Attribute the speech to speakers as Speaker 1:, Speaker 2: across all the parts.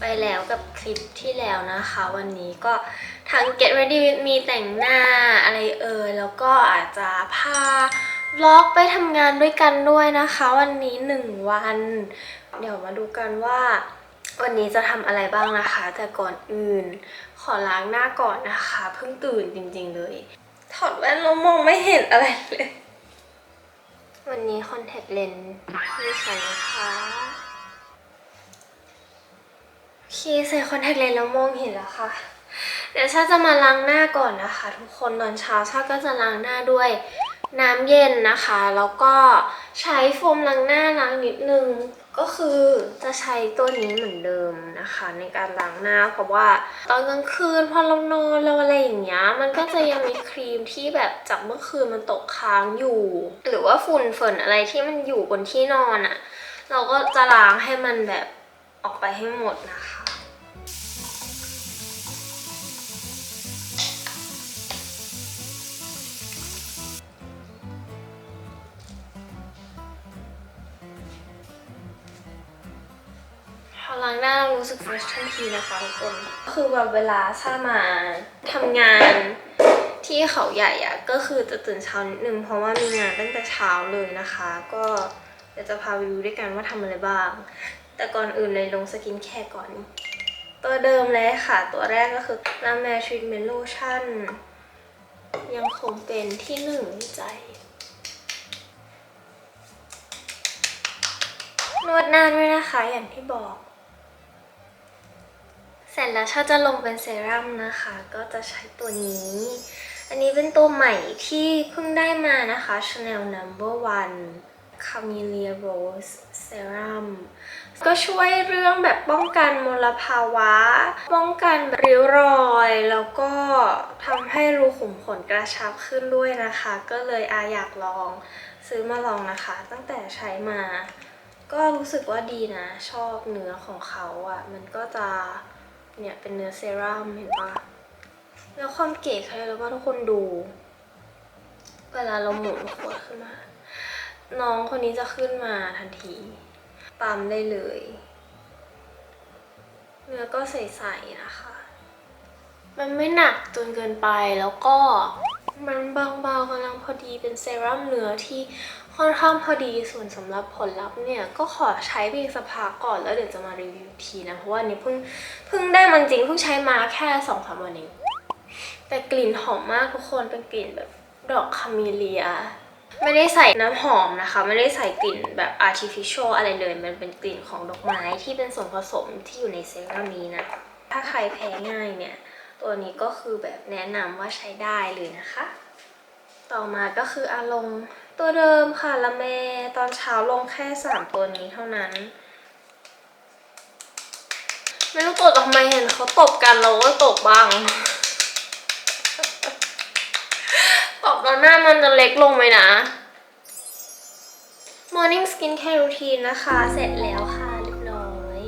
Speaker 1: ไปแล้วกับคลิปที่แล้วนะคะ วันนี้ก็ทั้ง Get Ready with Me แต่งหน้าอะไรเอ่ยแล้วก็อาจจะพาล็อกไปทำงานด้วยกันด้วยนะคะ วันนี้หนึ่งวัน เดี๋ยวมาดูกันว่าวันนี้จะทำอะไรบ้างนะคะ แต่ก่อนอื่น ขอล้างหน้าก่อนนะคะ เพิ่งตื่นจริงๆเลย ถอดแว่นแล้วมองไม่เห็นอะไรเลย วันนี้คอนแทคเลนส์ที่ใส่นะคะ โอเคใส่คอนแทคเลนส์แล้วมองเห็นแล้วค่ะ เดี๋ยวชาจะมาล้างหน้าก่อนนะคะ ทุกคนตอนเช้าชาก็จะล้างหน้าด้วยน้ำเย็นนะคะ แล้วก็ใช้โฟมล้างหน้าล้างนิดนึง ก็คือจะใช้ตัวนี้เหมือนเดิมนะคะ ในการล้างหน้าเพราะว่า ตอนกลางคืนพอเรานอนเราอะไรอย่างเงี้ยมันก็จะยังมีครีมที่แบบจากเมื่อคืนมันตกค้างอยู่ หรือว่าฝุ่นฝนอะไรที่มันอยู่บนที่นอนอะ่ะ เราก็จะล้างให้มันแบบออกไปให้หมดนะคะ พอล้างหน้าเรารู้สึกเฟรชทันทีนะคะทุกคน คือแบบเวลาถ้ามาทำงานที่เขาใหญ่อะก็คือจะตื่นเช้านิดนึงเพราะว่ามีงานตั้งแต่เช้าเลยนะคะ ก็เดี๋ยวจะพาไปดูด้วยกันว่าทำอะไรบ้าง แต่ก่อนอื่นเลยลงสกินแคร์ก่อน ตัวเดิมเลยค่ะ ตัวแรกก็คือลาแมทรีทเมนต์โลชั่นยังคงเป็นที่หนึ่งในใจนวดหน้าด้วยนะคะอย่างที่บอก ร็จแล้วชาจะลงเป็นเซรั่มนะคะ ก็จะใช้ตัวนี้ อันนี้เป็นตัวใหม่ที่เพิ่งได้มานะคะ Chanel Number One Camellia Rose Serum ก็ช่วยเรื่องแบบป้องกันมลภาวะ ป้องกันริ้วรอย แล้วก็ทำให้รูขุมขนกระชับขึ้นด้วยนะคะ ก็เลยอาอยากลองซื้อมาลองนะคะ ตั้งแต่ใช้มา ก็รู้สึกว่าดีนะ ชอบเนื้อของเขาอะ่ะ มันก็จะ เนี่ยเป็นเนื้อเซรั่มเห็นปะแล้วความเก๋เขาเลยแล้วว่าทุกคนดู เวลาเราหมุนขวดขึ้นมา น้องคนนี้จะขึ้นมาทันทีปั๊มได้เลย เนื้อก็ใสๆนะคะ มันไม่หนักจนเกินไปแล้วก็มันบางๆกำลังพอดีเป็นเซรั่มเนื้อที่ ค่อนข้างพอดีส่วนสำหรับผลลัพธ์เนี่ย ก็ขอใช้ไปอีสักพักก่อนแล้วเดี๋ยวจะมารีวิวทีนะ เพราะว่าอันนี้เพิ่งเพิ่งได้มันจริงเพิ่งใช้มาแค่สองสามวันเองแต่กลิ่นหอมมากทุกคนเป็นกลิ่นแบบดอกคาเมเลีย ไม่ได้ใส่น้ำหอมนะคะ ไม่ได้ใส่กลิ่นแบบ artificial อะไรเลย มันเป็นกลิ่นของดอกไม้ที่เป็นส่วนผสมที่อยู่ในเซรั่มนี้นะ ถ้าใครแพ้ง่ายเนี่ย ตัวนี้ก็คือแบบแนะนำว่าใช้ได้เลยนะคะ ต่อมาก็คืออารมณ์ ตัวเดิมค่ะละเมตอนเช้าลงแค่ 3 ตัวนี้เท่านั้น ไม่รู้ตบทำไมเห็นเขาตบกันเราก็ตบบ้างตบแล้วหน้ามันจะเล็กลงไหมนะ Morning Skincare Routine นะคะ เสร็จแล้วค่ะเรียบร้อย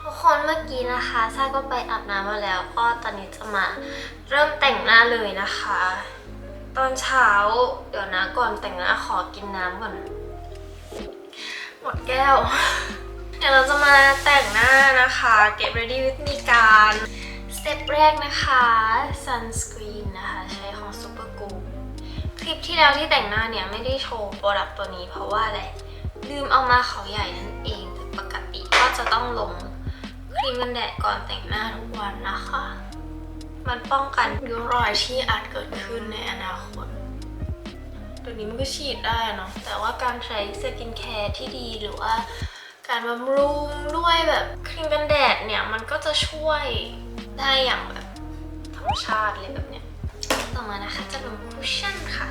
Speaker 1: ทุกคนเมื่อกี้นะคะซ่าก็ไปอาบน้ำมาแล้ว ก็ตอนนี้จะมาเริ่มแต่งหน้าเลยนะคะ ตอนเช้า เดี๋ยวนะก่อนแต่งหน้าขอกินน้ำก่อน หมดแก้ว เดี๋ยวเราจะมาแต่งหน้านะคะ get ready with me กันสเต็ปแรกนะคะ sunscreen นะคะ ใช้ของ super glue คลิปที่แล้วที่แต่งหน้าเนี่ย ไม่ได้โชว์โปรดักต์ตัวนี้เพราะว่าอะไรลืมเอามาเขาใหญ่นั่นเองแต่ปกติก็จะต้องลงครีมกันแดดก่อนแต่งหน้าทุกวันนะคะ มันป้องกันริ้วรอยที่อาจเกิดขึ้นในอนาคตตัวนี้มันก็ฉีดได้เนาะ แต่ว่าการใช้สกินแคร์ที่ดีหรือว่าการบำรุงด้วยแบบครีมกันแดดเนี่ย มันก็จะช่วยได้อย่างแบบธรรมชาติเลยแบบเนี้ย ต่อมานะคะจะลงคุชชั่นค่ะ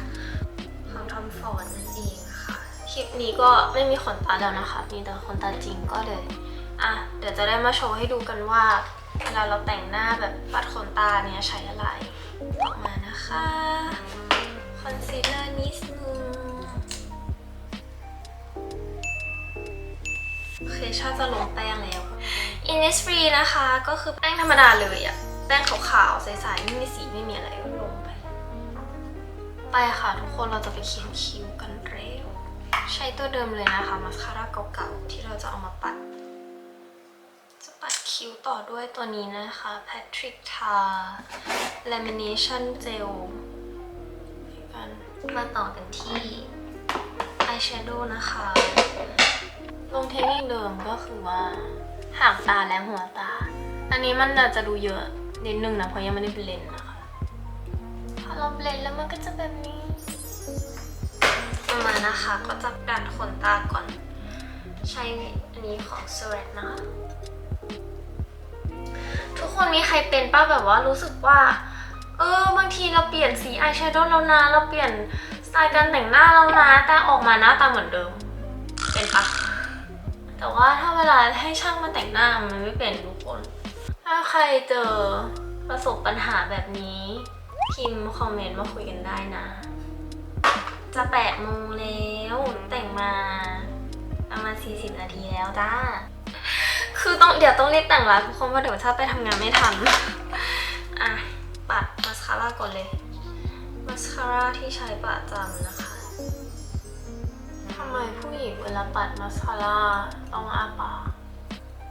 Speaker 1: ของทอมฟอร์ดนั่นเองค่ะ คลิปนี้ก็ไม่มีขนตาแล้วนะคะ มีแต่ขนตาจริงก็เลย อะ เดี๋ยวจะได้มาโชว์ให้ดูกันว่า เวลาเราแต่งหน้าแบบปัดขนตาเนี่ยใช้อะไรต่อมานะคะ คอนซีลเลอร์นิดนึงโอเคชาจะลงแป้งแล้ว Innisfree นะคะก็คือแป้งธรรมดาเลยอะแป้งขาวๆใสๆไม่มีสีไม่มีอะไรก็ลงไป ไปค่ะทุกคนเราจะไปเขียนคิ้วกันเร็ว ใช้ตัวเดิมเลยนะคะมาสคาร่าเก่าๆที่เราจะเอามาปัด คิ้วต่อด้วยตัวนี้นะคะ Patrick Ta Lamination Gel กันมาต่อกันที่อายแชโดว์นะคะ ลงเทคนิคเดิมก็คือว่าหางตาและหัวตา อันนี้มันอาจจะดูเยอะนิดนึงนะเพราะยังไม่ได้เบลนด์นะคะ พอเราเบลนด์แล้วมันก็จะแบบนี้มานะคะก็จะดัดขนตาก่อน ใช้อันนี้ของ s w e t นะคะทุก คนมีใครเป็นป้าแบบว่ารู้สึกว่า เออบางทีเราเปลี่ยนสีอายแชโดว์แล้วนะ เราเปลี่ยนสไตล์การแต่งหน้าแล้วนะ แต่ออกมาหน้าตาเหมือนเดิม เป็นปะแต่ว่าถ้าเวลาให้ช่างมาแต่งหน้ามันไม่เป็นทุกคน ถ้าใครเจอประสบปัญหาแบบนี้พิมพ์คอมเมนต์มาคุยกันได้นะ จะแปดโมงแล้วแต่งมาประมาณ40 นาทีแล้วจ้า คือต้องเดี๋ยวต้องรีบแต่งแล้วทุกคนเพราะเดี๋ยวถ้าไปทำงานไม่ทัน อะปัดมาสคาร่าก่อนเลย มาสคาร่าที่ใช้ประจำนะคะทำไมผู้หญิงเวลาปัดมาสคาร่าต้องอ้าปาก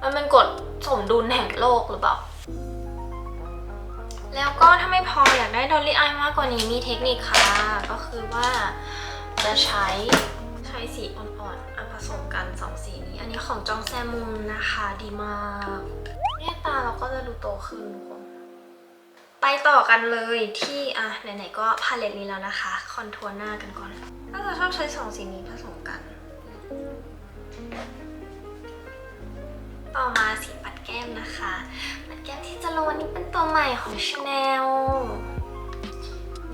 Speaker 1: มันเป็นกฎสมดุลแห่งโลกหรือเปล่า แล้วก็ถ้าไม่พออยากได้ดอลลี่อายมากกว่านี้มีเทคนิคค่ะ ก็คือว่าจะใช้ใช้สีอ่อนๆผสมกัน ของจองแซมุมนะคะ ดีมากเนี่ยตาเราก็จะดูโตขึ้นทุกคนไปต่อกันเลยที่อะไหนๆก็พาเลตนี้แล้วนะคะ คอนทัวร์หน้ากันก่อนก็จะชอบใช้สองสีนี้ผสมกัน ต่อมาสีปัดแก้มนะคะ ปัดแก้มที่จะลงวันนี้เป็นตัวใหม่ของ Chanel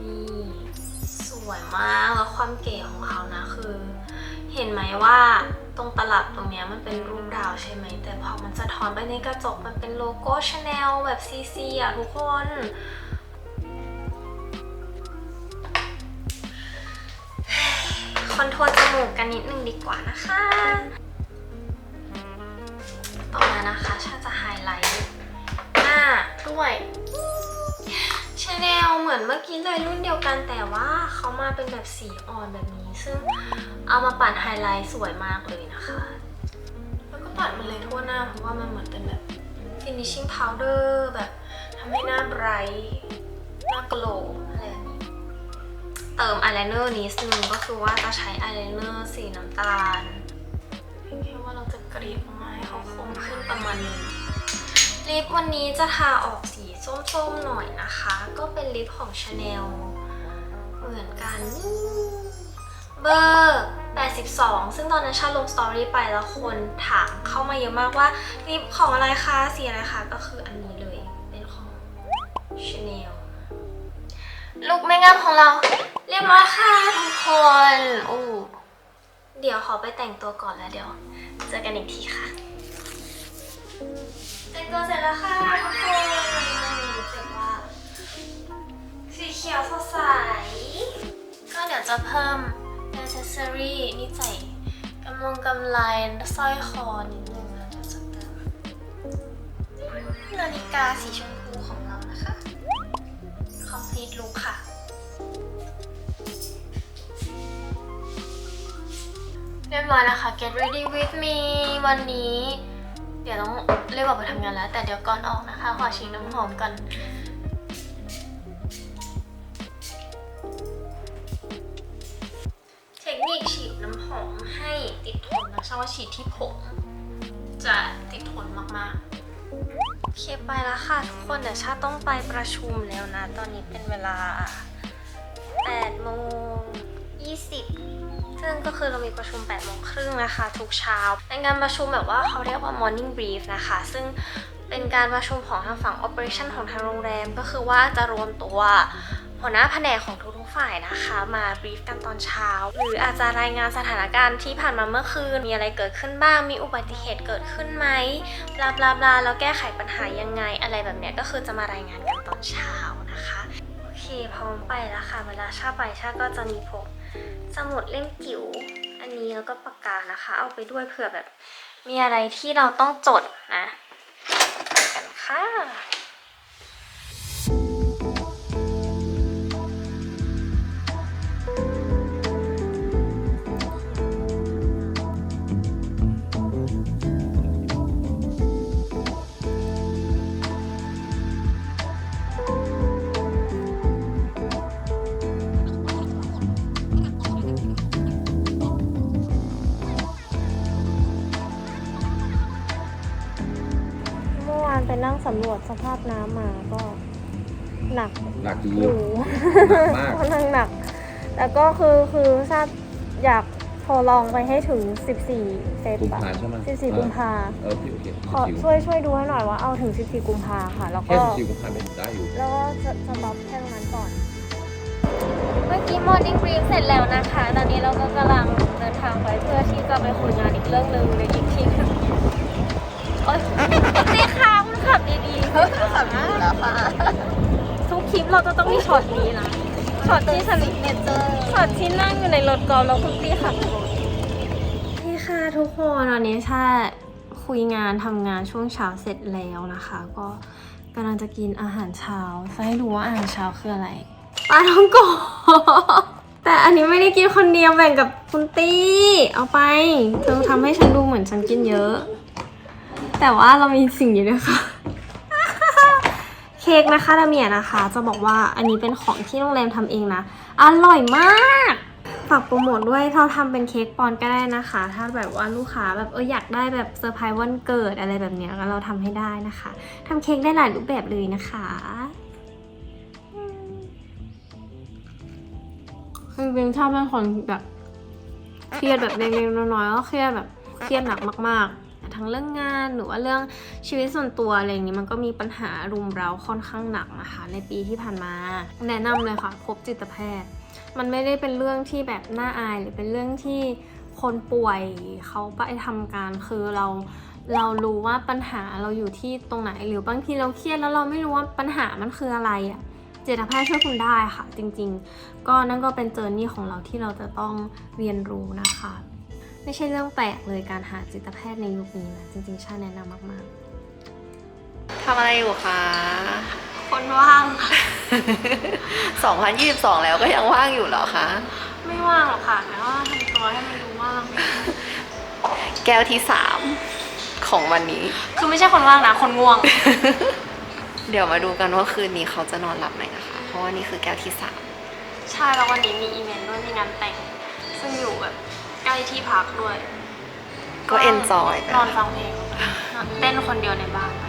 Speaker 1: นี่สวยมากแล้วความเก๋ของเขานะคือ เห็นไหมว่า ตรงตลับตรงเนี้ยมันเป็นรูปดาวใช่ไหม แต่พอมันสะท้อนไปในกระจกมันเป็นโลโก้ Chanel แบบซีซีอะทุกคน คอนทัวร์จมูกกันนิดนึงดีกว่านะคะ ต่อมานะคะชาจะไฮไลท์หน้าด้วยชาแนลเหมือนเมื่อกี้เลยรุ่นเดียวกันแต่ว่าเขามาเป็นแบบสีอ่อนแบบนี้ ซึ่งเอามาปัดไฮไลท์สวยมากเลยนะคะ แล้วก็ปัดมันเลยทั่วหน้า เพราะว่ามันเหมือนเป็นแบบ finishing powder แบบทำให้หน้าไบรท์หน้า glow อะไรแบบนี้ เติมอายไลเนอร์นิดนึงก็คือว่าจะใช้อายไลเนอร์สีน้ำตาลแค่ว่าเราจะกรีบออกมาให้เขาคมขึ้นประมาณนึงลิปวันนี้จะทาออกสีส้มๆหน่อยนะคะ ก็เป็นลิปของ Chanel เหมือนกัน เบอร์ 82 ซึ่งตอนนั้นชาลงสตอรี่ไปแล้วคนถามเข้ามาเยอะมากว่าลิปของอะไรคะสีอะไรคะก็คืออันนี้เลย เป็นของ Chanel ลุคไม่งามของเรา เรียบร้อยค่ะทุกคนโอ้เดี๋ยวขอไปแต่งตัวก่อนแล้วเดี๋ยว เจอกันอีกทีค่ะ แต่งตัวเสร็จแล้วค่ะทุกคนรู้สึกว่าสีเขียวสดใสก็เดี๋ยวจะเพิ่ม accessory นี่ใส่กำลงกำไลสร้อยคอนิดนึงแล้วเดี๋ยวจะนาฬิกาสีชมพูของเรานะคะ complete look ค่ะ เรียบร้อยนะคะ get ready with me วันนี้ เดี๋ยวต้องเรียกออกไปทำงานแล้ว แต่เดี๋ยวก่อนออกนะคะ ขอชิมน้ำหอมก่อน ติดทนนะชาว่าฉีดที่ผม จะติดทนมากๆโอเคไปแล้วค่ะทุกคนเดี๋ยวชาต้องไปประชุมแล้วนะ ตอนนี้เป็นเวลา8โมง20 ซึ่งก็คือเรามีประชุม8โมงครึ่งนะคะ ทุกเช้าเป็นการประชุมแบบว่าเขาเรียกว่า morning brief นะคะ ซึ่งเป็นการประชุมของทางฝั่ง operation ของทางโรงแรม ก็คือว่าจะรวมตัวหัวหน้าแผนกของทุก ฝ่ายนะคะมา brief กันตอนเช้า หรืออาจจะรายงานสถานการณ์ที่ผ่านมาเมื่อคืน มีอะไรเกิดขึ้นบ้าง มีอุบัติเหตุเกิดขึ้นไหมบลาบลาบลาแล้วแก้ไขปัญหายังไง อะไรแบบเนี้ยก็คือจะมารายงานกันตอนเช้านะคะโอเคพร้อมไปแล้วค่ะ เวลาชาไปชาก็จะมีพกสมุดเล่มจิ๋วอันนี้แล้วก็ปากกานะคะ เอาไปด้วยเผื่อแบบมีอะไรที่เราต้องจดนะกันค่ะำรวจสภาพน้ำมาก็หนัก
Speaker 2: หนักอยู่
Speaker 1: อยู่
Speaker 2: หนักมาก
Speaker 1: ค่อนข้างหนัก แล้วก็คือคือทราบอยากโทรลองไปให้ถึง 14 เซต
Speaker 2: กุม
Speaker 1: อะ
Speaker 2: ภาใช่ไหม
Speaker 1: 14 กุมภา
Speaker 2: เออโอเคโอเค
Speaker 1: ขอ
Speaker 2: สิบ
Speaker 1: ช่วยช่วยดูให้หน่อยว่าเอาถึง 14 กุมภาค่ะ แล้ว
Speaker 2: แค่
Speaker 1: ก็
Speaker 2: สิบกุมภาไม่ได้อยู่
Speaker 1: แล้วก็จะสต็อปแค่ตรงนั้นก่อน เมื่อกี้ morning brief เสร็จแล้วนะคะ ตอนนี้เราก็กำลังเดินทางไปเพื่อที่จะไปคุยงานอีกเรื่องหนึ่งในอีกที่หนึ่งโอ๊ยตีค่ะคุณขับ ดีๆขับดีแล้วค่ะทุกคลิปเราจะต้องมีช็อตนี้นะ ช็อตที่ฉันเนเจอร์ช็อตที่นั่งอยู่ในรถกอล์ฟแล้วคุณตี้ขับรถพี่ค่ะทุกคนวันนี้ชาคุยงานทำงานช่วงเช้าเสร็จแล้วนะคะ ก็กำลังจะกินอาหารเช้าจะให้ดูว่าอาหารเช้าคืออะไรปลาท้องโกะแต่อันนี้ไม่ได้กินคนเดียวแบ่งกับคุณตี้ เอาไป เธอทำให้ฉันดูเหมือนฉันกินเยอะ แต่ว่าเรามีสิ่งนี้ด้วยค่ะ เค้กนะคะดาเมียนะคะ จะบอกว่าอันนี้เป็นของที่โรงแรมทำเองนะ อร่อยมากฝากโปรโมทด้วยเราทำเป็นเค้กปอนก็ได้นะคะ ถ้าแบบว่าลูกค้าแบบเอออยากได้แบบเซอร์ไพรส์วันเกิดอะไรแบบเนี้ยก็เราทำให้ได้นะคะทำเค้กได้หลายรูปแบบเลยนะคะคือเป็นชอบเป็นคนแบบเครียดแบบเล็กๆน้อยๆก็เครียดแบบเครียดหนักมาก ๆ ทั้งเรื่องงาน หรือว่าเรื่องชีวิตส่วนตัวอะไรอย่างนี้มันก็มีปัญหารุมเร้าค่อนข้างหนักนะคะ ในปีที่ผ่านมา แนะนำเลยค่ะพบจิตแพทย์ มันไม่ได้เป็นเรื่องที่แบบน่าอายหรือเป็นเรื่องที่คนป่วยเขาไปทำการคือเราเรารู้ว่าปัญหาเราอยู่ที่ตรงไหนหรือบางทีเราเครียดแล้วเราไม่รู้ว่าปัญหามันคืออะไรอะ่ะจิตแพทย์ช่วยคุณได้ค่ะ จริง ๆ ก็นั่นก็เป็นเจอร์นี่ของเราที่เราจะต้องเรียนรู้นะคะ ไม่ใช่เรื่องแปลกเลยการหาจิตแพทย์ในยุคนี้นะจริงๆชาแนะนำมาก
Speaker 3: ทำอะไรอยู่คะ
Speaker 1: ๆคนว่างค่ะ
Speaker 3: 2022 แล้วก็ยังว่างอยู่เหรอคะ
Speaker 1: ไม่ว่างหรอกค่ะแต่ว่าทำตัวให้มันดูว่าง
Speaker 3: แก้วที่ 3 ของวันนี้
Speaker 1: คือไม่ใช่คนว่างนะ คนง่วง
Speaker 3: เดี๋ยวมาดูกันว่าคืนนี้เขาจะนอนหลับไหมนะคะ เพราะว่านี่คือแก้วที่
Speaker 1: ใช่แล้ววันนี้มีอีเวนต์ด้วยมีงานแต่ง ซึ่งอยู่แบบ ใกล้ที่พักด้วย
Speaker 3: 3ก็เอนจอยไป
Speaker 1: นอนฟังเพลงนอนเต้นคนเดียวในบ้านไป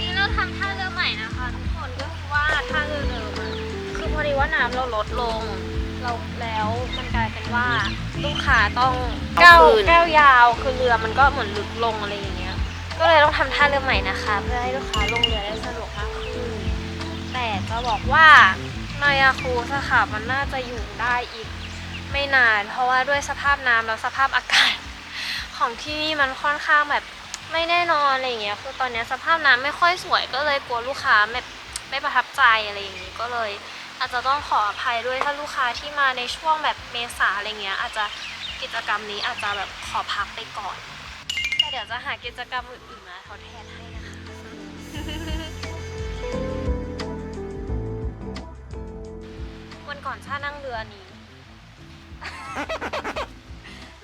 Speaker 1: นี่เราทำท่าเรือใหม่นะคะทุกคนก็คือว่าท่าเรือเดิมอะคือพอดีว่าน้ำเราลดลง เราแล้วมันกลายเป็นว่าลูกค้าต้องก้าวก้าวยาวคือเรือมันก็เหมือนลึกลงอะไรอย่างเงี้ย ก็เลยต้องทำท่าเรือใหม่นะคะ เพื่อให้ลูกค้าลงเรือได้สะดวกมากขึ้นแต่จะบอกว่ามายาคูสค่ะมันน่าจะอยู่ได้อีกไม่นาน เพราะว่าด้วยสภาพน้ำแล้วสภาพอากาศ ของที่นี่มันค่อนข้างแบบไม่แน่นอนอะไรอย่างเงี้ยคือตอนนี้สภาพน้ำไม่ค่อยสวยก็เลยกลัวลูกค้าไม่ไม่ประทับใจอะไรอย่างงี้ก็เลย อาจจะต้องขออภัยด้วยถ้าลูกค้าที่มาในช่วงแบบเมษาอะไรเงี้ยอาจจะกิจกรรมนี้อาจจะแบบขอพักไปก่อน เดี๋ยวจะหากิจกรรมอื่นๆมาทดแทนให้นะคะ วันก่อนชานั่งเรือนี้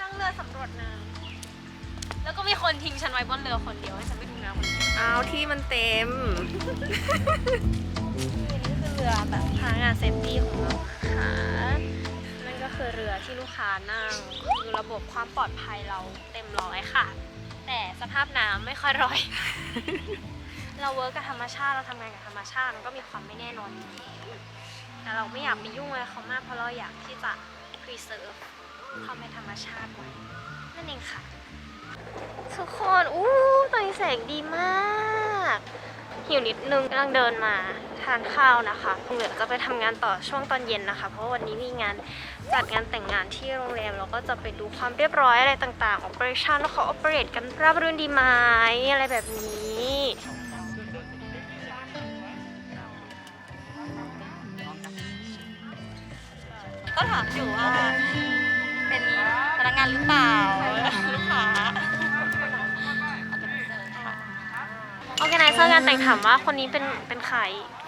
Speaker 1: นั่งเรือสำรวจน้ำแล้วก็มีคนทิ้งฉันไว้บนเรือคนเดียวให้ฉันไปดูน้ำคนเดียว
Speaker 3: เอาที่มันเต็ม
Speaker 1: นี่คือเรือแบบพนักงานเซฟตี้ของเรานะคะนั่นก็คือเรือที่ลูกค้านั่งคือระบบความปลอดภัยเราเต็มร้อยค่ะ แต่สภาพน้ำไม่ค่อยร้อย เราเวิร์กกับธรรมชาติเราทำงานกับธรรมชาติมันก็มีความไม่แน่นอนอยู่แต่เราไม่อยากไปยุ่งอะไรเขามากเพราะเราอยากที่จะ preserve ความเป็นธรรมชาติไว้นั่นเองค่ะทุกคนอู้ตอนนี้แสงดีมากหิวนิดนึงกำลังเดินมาทานข้าวนะคะเหลือจะไปทำงานต่อช่วงตอนเย็นนะคะ เพราะวันนี้มีงาน จัดงานแต่งงานที่โรงแรมแล้วก็จะไปดูความเรียบร้อยอะไรต่างๆ operation ว่าเขา operate กันราบรื่นดีไหมอะไรแบบนี้
Speaker 3: ก็ถามอยู่ว่าเป็นพนักงานหรือเปล่าลูกค้า
Speaker 1: อเคไนเซอร์งานแต่งถามว่าคนนี้เป็นเป็นใคร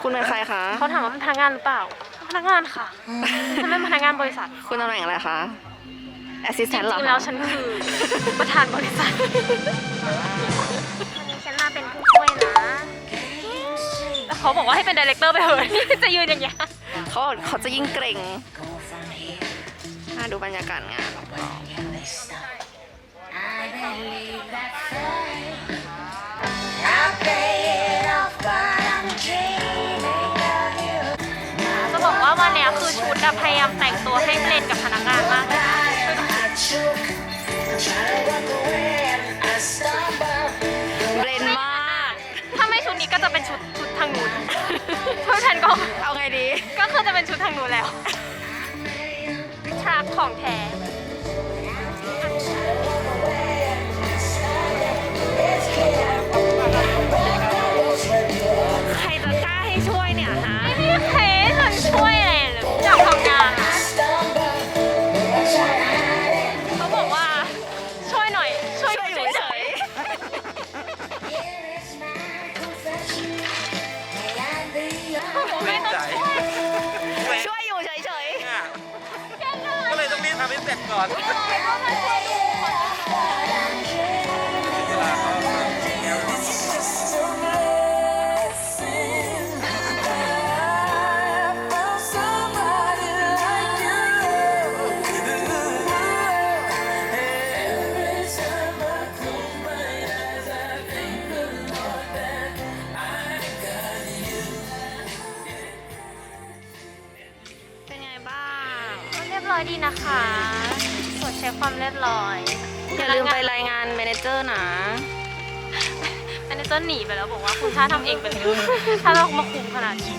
Speaker 3: คุณเป็นใครคะ
Speaker 1: เขาถามว่าเป็นพนักงานหรือเปล่าเป็นพนักงานค่ะฉันเป็นพนักงานบริษัท
Speaker 3: คุณตำแหน่งอะไรคะแอสซิส
Speaker 1: จ
Speaker 3: แตนต์เหรอ
Speaker 1: ริงๆ
Speaker 3: คะ
Speaker 1: แล้วฉันคือประธานบริษัท วันนี้ฉันมาเป็นผู้ช่วยนะ แล้วเขาบอกว่าให้เป็นดีเลกเตอร์ไปเถอะนี่จะยืนอย่างเงี้ย
Speaker 3: เขาบอกเขาจะยิ่งเกรงมาดูบรรยากาศงาน
Speaker 1: จะบอกว่าวันเนี้ยคือชุดอะพยายามแต่งตัวให้เบลนกับพนักงานมากเลย
Speaker 3: เบรนมาก
Speaker 1: ถ้าไม่ชุดนี้ก็จะเป็นชุดชุดทางนู้นเพราะฉันก็
Speaker 3: เอาไงดี
Speaker 1: ก็คือจะเป็นชุดทางนู้นแล้วทรัคของแท้
Speaker 3: ช่วย
Speaker 1: ช่วยอยู่เฉ
Speaker 3: ย
Speaker 1: ผมไม่ต้องช่วย
Speaker 3: ช่วยอยู่เฉย
Speaker 4: ก็เลยต้องรีบทำให้เสร็จก่อน
Speaker 3: ๆ
Speaker 1: อยดีนะคะตรวจเช็คความเรียบร้อย
Speaker 3: อย่าลืมไปรายงานเมเนเจอร์นะ
Speaker 1: แมเนเจอร์หนีไปแล้วบอกว่าคุณชาทำเองไปเลยถ้าเรามาคุมขนาดนี้